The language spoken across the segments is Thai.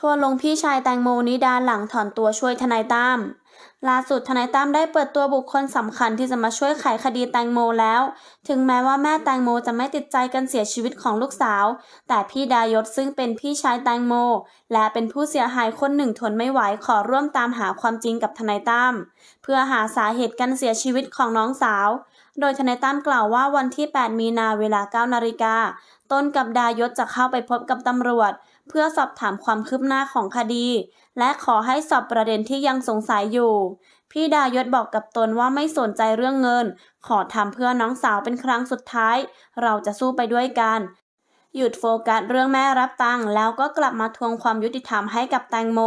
ทัวร์ลงพี่ชายแตงโมนิดาหลังถอนตัวช่วยทนายตั้มล่าสุดทนายตั้มได้เปิดตัวบุคคลสำคัญที่จะมาช่วยไขคดีแตงโมแล้ว ถึงแม้ว่าแม่แตงโมจะไม่ติดใจกันเสียชีวิตของลูกสาว แต่พี่ดายศซึ่งเป็นพี่ชายแตงโม และเป็นผู้เสียหายคนหนึ่งทนไม่ไหวขอร่วมตามหาความจริงกับทนายตั้มเพื่อหาสาเหตุการเสียชีวิตของน้องสาว โดยทนายตั้มกล่าวว่าวันที่ 8 มีนาเวลา 9 นาฬิกาตนกับดายศจะเข้าไปพบกับตำรวจ เพื่อสอบถามความคืบหน้าของคดี และขอให้สอบประเด็นที่ยังสงสัยอยู่ พี่ดายศบอกกับตนว่าไม่สนใจเรื่องเงิน ขอทำเพื่อน้องสาวเป็นครั้งสุดท้าย เราจะสู้ไปด้วยกันหยุดโฟกัสเรื่องแม่รับตังค์แล้วก็กลับมาทวงความยุติธรรมให้กับแตงโม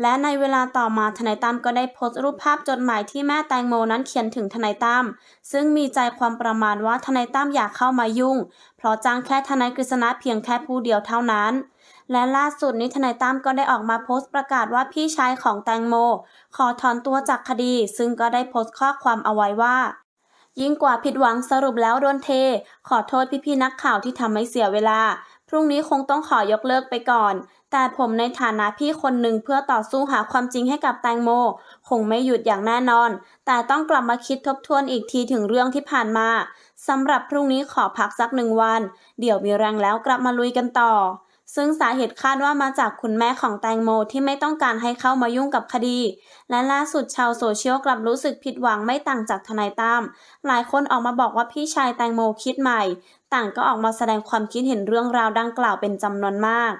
และในเวลาต่อมาทนายตั้มก็ได้โพสต์รูปภาพจดหมายที่แม่แตงโมนั้นเขียนถึงทนายตั้มซึ่งมีใจความประมาณว่าทนายตั้มอยากเข้ามายุ่ง เพราะจ้างแค่ทนายกฤษณะเพียงแค่ผู้เดียวเท่านั้นและล่าสุดนี้ทนายตั้มก็ได้ออกมาโพสต์ประกาศว่าพี่ชายของแตงโม ขอถอนตัวจากคดี ซึ่งก็ได้โพสต์ข้อความเอาไว้ว่า ยิ่งกว่าผิดหวังสรุปแล้วโดนเท ขอโทษพี่ๆนักข่าวที่ทำให้เสียเวลา พรุ่งนี้คงต้องขอยกเลิกไปก่อน แต่ผมในฐานะพี่คนหนึ่งเพื่อต่อสู้หาความจริงให้กับแตงโม คงไม่หยุดอย่างแน่นอน แต่ต้องกลับมาคิดทบทวนอีกทีถึงเรื่องที่ผ่านมาสำหรับพรุ่งนี้ขอพักสักหนึ่งวัน เดี๋ยวมีแรงแล้วกลับมาลุยกันต่อ ซึ่งสาเหตุคาดว่ามาจากคุณแม่ของแตงโมที่ไม่ต้องการให้เข้ามายุ่งกับคดี และล่าสุดชาวโซเชียลกลับรู้สึกผิดหวังไม่ต่างจากทนายตั้มหลายคนออกมาบอกว่าพี่ชายแตงโมคิดใหม่ ต่างก็ออกมาแสดงความคิดเห็นเรื่องราวดังกล่าวเป็นจำนวนมาก